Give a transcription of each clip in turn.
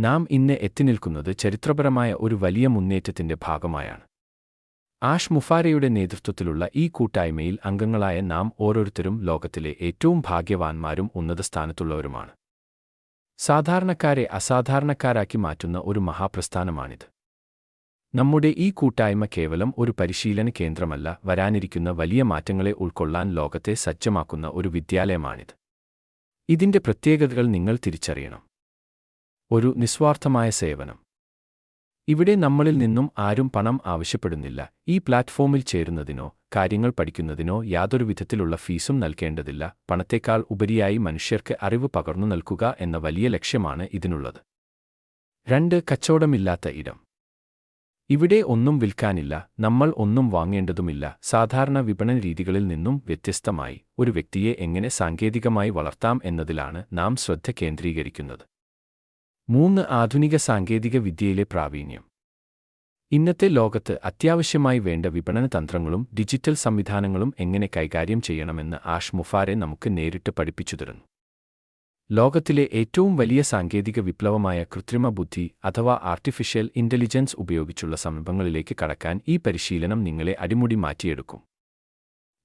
നാം ഇന്ന് എത്തിനിൽക്കുന്നത് ചരിത്രപരമായ ഒരു വലിയ മുന്നേറ്റത്തിന്റെ ഭാഗമായാണ്. ആഷ് മുഫാരയുടെ നേതൃത്വത്തിലുള്ള ഈ കൂട്ടായ്മയിൽ അംഗങ്ങളായ നാം ഓരോരുത്തരും ലോകത്തിലെ ഏറ്റവും ഭാഗ്യവാന്മാരും ഉന്നത സ്ഥാനത്തുള്ളവരുമാണ്. സാധാരണക്കാരെ അസാധാരണക്കാരാക്കി മാറ്റുന്ന ഒരു മഹാപ്രസ്ഥാനമാണിത്. നമ്മുടെ ഈ കൂട്ടായ്മ കേവലം ഒരു പരിശീലന കേന്ദ്രമല്ല വരാനിരിക്കുന്ന വലിയ മാറ്റങ്ങളെ ഉൾക്കൊള്ളാൻ ലോകത്തെ സജ്ജമാക്കുന്ന ഒരു വിദ്യാലയമാണിത്. ഇതിന്റെ പ്രത്യേകതകൾ നിങ്ങൾ തിരിച്ചറിയണം. ഒരു നിസ്വാർത്ഥമായ സേവനം. ഇവിടെ നമ്മളിൽ നിന്നും ആരും പണം ആവശ്യപ്പെടുന്നില്ല. ഈ പ്ലാറ്റ്ഫോമിൽ ചേരുന്നതിനോ കാര്യങ്ങൾ പഠിക്കുന്നതിനോ യാതൊരു വിധത്തിലുള്ള ഫീസും നൽകേണ്ടതില്ല. പണത്തേക്കാൾ ഉപരിയായി മനുഷ്യർക്ക് അറിവ് പകർന്നു നൽകുക എന്ന വലിയ ലക്ഷ്യമാണ് ഇതിനുള്ളത്. രണ്ട് കച്ചവടമില്ലാത്ത ഇടം. ഇവിടെ ഒന്നും വിൽക്കാനില്ല നമ്മൾ ഒന്നും വാങ്ങേണ്ടതുമില്ല. സാധാരണ വിപണന രീതികളിൽ നിന്നും വ്യത്യസ്തമായി ഒരു വ്യക്തിയെ എങ്ങനെ സാങ്കേതികമായി വളർത്താം എന്നതിലാണ് നാം ശ്രദ്ധ കേന്ദ്രീകരിക്കുന്നത്. മൂന്ന് ആധുനിക സാങ്കേതിക വിദ്യയിലെ പ്രാവീണ്യം. ഇന്നത്തെ ലോകത്ത് അത്യാവശ്യമായി വേണ്ട വിപണന തന്ത്രങ്ങളും ഡിജിറ്റൽ സംവിധാനങ്ങളും എങ്ങനെ കൈകാര്യം ചെയ്യണമെന്ന് ആഷ് മുഫാരെ നമുക്ക് നേരിട്ട് പഠിപ്പിച്ചു തരുന്നു. ലോകത്തിലെ ഏറ്റവും വലിയ സാങ്കേതിക വിപ്ലവമായ കൃത്രിമ ബുദ്ധി അഥവാ ആർട്ടിഫിഷ്യൽ ഇന്റലിജൻസ് ഉപയോഗിച്ചുള്ള സംരംഭങ്ങളിലേക്ക് കടക്കാൻ ഈ പരിശീലനം നിങ്ങളെ അടിമുടി മാറ്റിയെടുക്കും.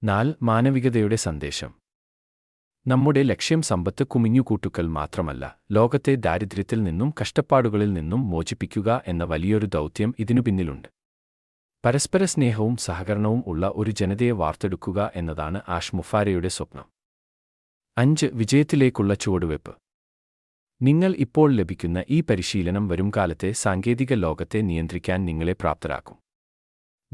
നാൽ മാനവികതയുടെ സന്ദേശം. നമ്മുടെ ലക്ഷ്യം സമ്പത്ത് കുമിഞ്ഞുകൂട്ടുക്കൽ മാത്രമല്ല ലോകത്തെ ദാരിദ്ര്യത്തിൽ നിന്നും കഷ്ടപ്പാടുകളിൽ നിന്നും മോചിപ്പിക്കുക എന്ന വലിയൊരു ദൗത്യം ഇതിനു പിന്നിലുണ്ട്. പരസ്പര സ്നേഹവും സഹകരണവും ഉള്ള ഒരു ജനതയെ വാർത്തെടുക്കുക എന്നതാണ് ആഷ് മുഫാരയുടെ സ്വപ്നം. അഞ്ച് വിജയത്തിലേക്കുള്ള ചുവടുവെപ്പ് നിങ്ങൾ ഇപ്പോൾ ലഭിക്കുന്ന ഈ പരിശീലനം വരും കാലത്തെ സാങ്കേതിക ലോകത്തെ നിയന്ത്രിക്കാൻ നിങ്ങളെ പ്രാപ്തരാക്കും.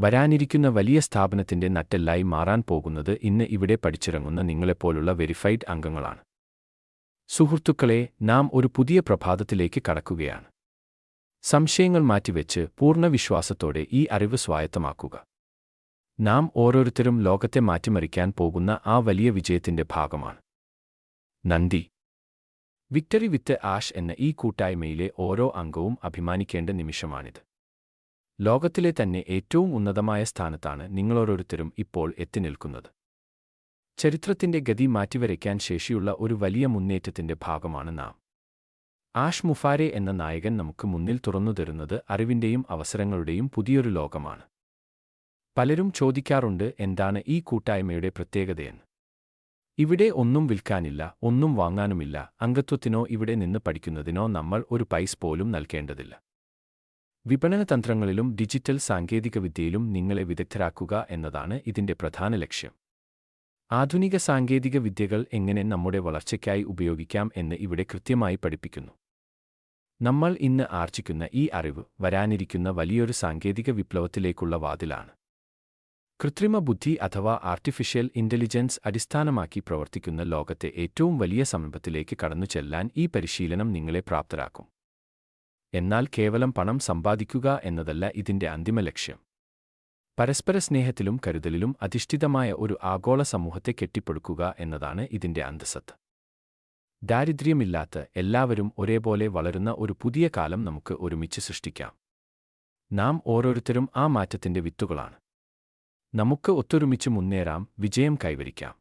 വരാനിരിക്കുന്ന വലിയ സ്ഥാപനത്തിന്റെ നട്ടെല്ലായി മാറാൻ പോകുന്നത് ഇന്ന് ഇവിടെ പഠിച്ചിറങ്ങുന്ന നിങ്ങളെപ്പോലുള്ള വെരിഫൈഡ് അംഗങ്ങളാണ്. സുഹൃത്തുക്കളെ നാം ഒരു പുതിയ പ്രഭാതത്തിലേക്ക് കടക്കുകയാണ്. സംശയങ്ങൾ മാറ്റിവെച്ച് പൂർണ വിശ്വാസത്തോടെ ഈ അറിവ് സ്വായത്തമാക്കുക. നാം ഓരോരുത്തരും ലോകത്തെ മാറ്റിമറിക്കാൻ പോകുന്ന ആ വലിയ വിജയത്തിന്റെ ഭാഗമാണ്. നന്ദി. വിക്ടറി വിത്ത് ആഷ് എന്ന ഈ കൂട്ടായ്മയിലെ ഓരോ അംഗവും അഭിമാനിക്കേണ്ട നിമിഷമാണിത്. ലോകത്തിലെ തന്നെ ഏറ്റവും ഉന്നതമായ സ്ഥാനത്താണ് നിങ്ങളോരോരുത്തരും ഇപ്പോൾ എത്തിനിൽക്കുന്നത് ചരിത്രത്തിന്റെ ഗതി മാറ്റിവരയ്ക്കാൻ ശേഷിയുള്ള ഒരു വലിയ മുന്നേറ്റത്തിന്റെ ഭാഗമാണ് നാം. ആഷ് മുഫാരെ എന്ന നായകൻ നമുക്ക് മുന്നിൽ തുറന്നു തരുന്നത് അറിവിന്റെയും അവസരങ്ങളുടെയും പുതിയൊരു ലോകമാണ്. പലരും ചോദിക്കാറുണ്ട് എന്താണ് ഈ കൂട്ടായ്മയുടെ പ്രത്യേകതയെന്ന്. ഇവിടെ ഒന്നും വിൽക്കാനില്ല ഒന്നും വാങ്ങാനുമില്ല അംഗത്വത്തിനോ ഇവിടെ നിന്ന് പഠിക്കുന്നതിനോ നമ്മൾ ഒരു പൈസ പോലും നൽകേണ്ടതില്ല. വിപണന തന്ത്രങ്ങളിലും ഡിജിറ്റൽ സാങ്കേതികവിദ്യയിലും നിങ്ങളെ വിദഗ്ധരാക്കുക എന്നതാണ് ഇതിന്റെ പ്രധാന ലക്ഷ്യം. ആധുനിക സാങ്കേതിക വിദ്യകൾ എങ്ങനെ നമ്മുടെ വളർച്ചയ്ക്കായി ഉപയോഗിക്കാം എന്ന് ഇവിടെ കൃത്യമായി പഠിപ്പിക്കുന്നു. നമ്മൾ ഇന്ന് ആർജിക്കുന്ന ഈ അറിവ് വരാനിരിക്കുന്ന വലിയൊരു സാങ്കേതിക വിപ്ലവത്തിലേക്കുള്ള വാതിലാണ്. കൃത്രിമ ബുദ്ധി അഥവാ ആർട്ടിഫിഷ്യൽ ഇന്റലിജൻസ് അടിസ്ഥാനമാക്കി പ്രവർത്തിക്കുന്ന ലോകത്തെ ഏറ്റവും വലിയ സംരംഭത്തിലേക്ക് കടന്നു ചെല്ലാൻ ഈ പരിശീലനം നിങ്ങളെ പ്രാപ്തരാക്കും. എന്നാൽ കേവലം പണം സമ്പാദിക്കുക എന്നതല്ല ഇതിന്റെ അന്തിമ ലക്ഷ്യം. പരസ്പര സ്നേഹത്തിലും കരുതലിലും അധിഷ്ഠിതമായ ഒരു ആഗോള സമൂഹത്തെ കെട്ടിപ്പടുക്കുക എന്നതാണ് ഇതിന്റെ അന്തസത്ത്. ദാരിദ്ര്യമില്ലാത്ത എല്ലാവരും ഒരേപോലെ വളരുന്ന ഒരു പുതിയ കാലം നമുക്ക് ഒരുമിച്ച് സൃഷ്ടിക്കാം. നാം ഓരോരുത്തരും ആ മാറ്റത്തിന്റെ വിത്തുകളാണ്. നമുക്ക് ഒത്തൊരുമിച്ച് മുന്നേറാം വിജയം കൈവരിക്കാം.